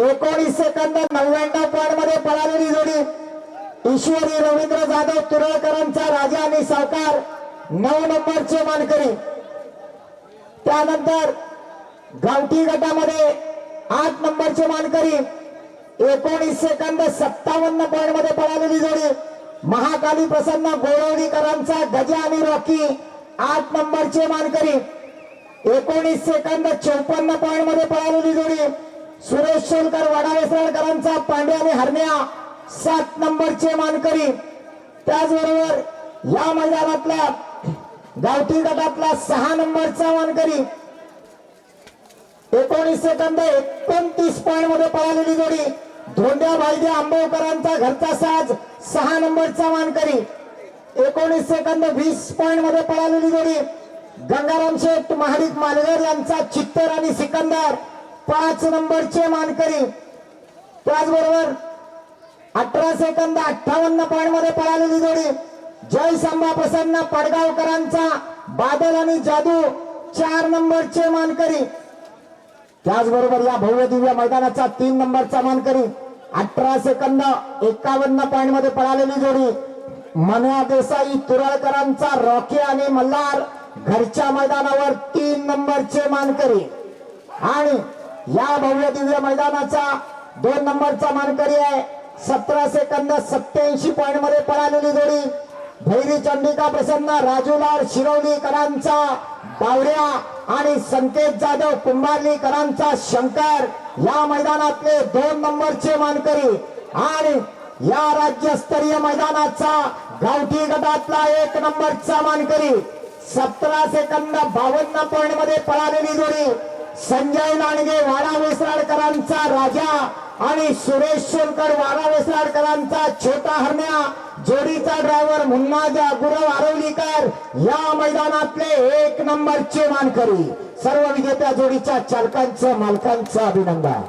एकोणीस सेकंद नव्याण्णव पॉइंटमध्ये पळालेली जोडी. ईश्वरी रवींद्र जाधव तुरळकरांचा राजा आणि सावकार नऊ नंबरचे मानकरी. त्यानंतर गावठी गटामध्ये आठ नंबरचे मानकरी. एकोणीस सेकंद सत्तावन्न पॉइंटमध्ये पळालेली जोडी. महाकाली प्रसन्न गोळवडीकरांचा गजा आणि रॉकी आठ नंबरचे मानकरी. एकोणीस सेकंद चौपन्न पॉइंटमध्ये पळालेली जोडी. सुरेश शेलकर वडावेसरकरांचा पांडे आणि हरण्या सात नंबरचे मानकरी. त्याचबरोबर या मैदानातल्या गावठी गटातला सहा नंबरचा मानकरी. एकोणीस सेकंद एकोणतीस पॉईंटमध्ये पळालेली जोडी धोंड्या भाईदे आंबेडकरांचा घरचा साज सहा नंबरचा मानकरी. एकोणीस सेकंद वीस पॉईंटमध्ये पळालेली जोडी गंगाराम शेठ महाडिक मालगर यांचा चित्तर आणि सिकंदर. पाच नंबरचे मानकरी. त्याचबरोबर अठरा सेकंद अठ्ठावन्न पॉईंटमध्ये पळालेली जोडी. जय संभा प्रसन्न पडगावकरांचा बादल आणि जादू चार नंबरचे मानकरी. त्याचबरोबर या भव्य दिव्य मैदानाचा तीन नंबरचा मानकरी. अठरा सेकंद एकावन्न पॉईंटमध्ये पळालेली जोडी. मन्या देसाई तुरळकरांचा रॉकी आणि मल्हार घरच्या मैदानावर तीन नंबरचे मानकरी. आणि या भव्य दिव्य मैदानाचा दोन नंबरचा मानकरी आहे. सतरा सेकंद सत्याऐंशी पॉईंटमध्ये पळालेली जोडी. भैरी चंडिका प्रसन्न राजूलाल शिरवलीकरांचा बावड्या आणि संकेत जाधव कुंभारलीकरांचा शंकर या मैदानातले दोन नंबरचे मानकरी. आणि या राज्यस्तरीय मैदानाचा गावठी गटातला एक नंबरचा मानकरी. सतरा सेकंद बावन्न पॉईंटमध्ये पळालेली जोडी. संजय लांडगे वाडा वेसराडकरांचा राजा आणि सुरेश शंकर वाडा वेसराडकरांचा छोटा हरण्या. जोडीचा ड्रायव्हर मुन्नाजा गुरव आरवलीकर. या मैदानातले एक नंबरचे मानकरी. सर्व विजेत्या जोडीच्या चालकांचं मालकांचं अभिनंदन.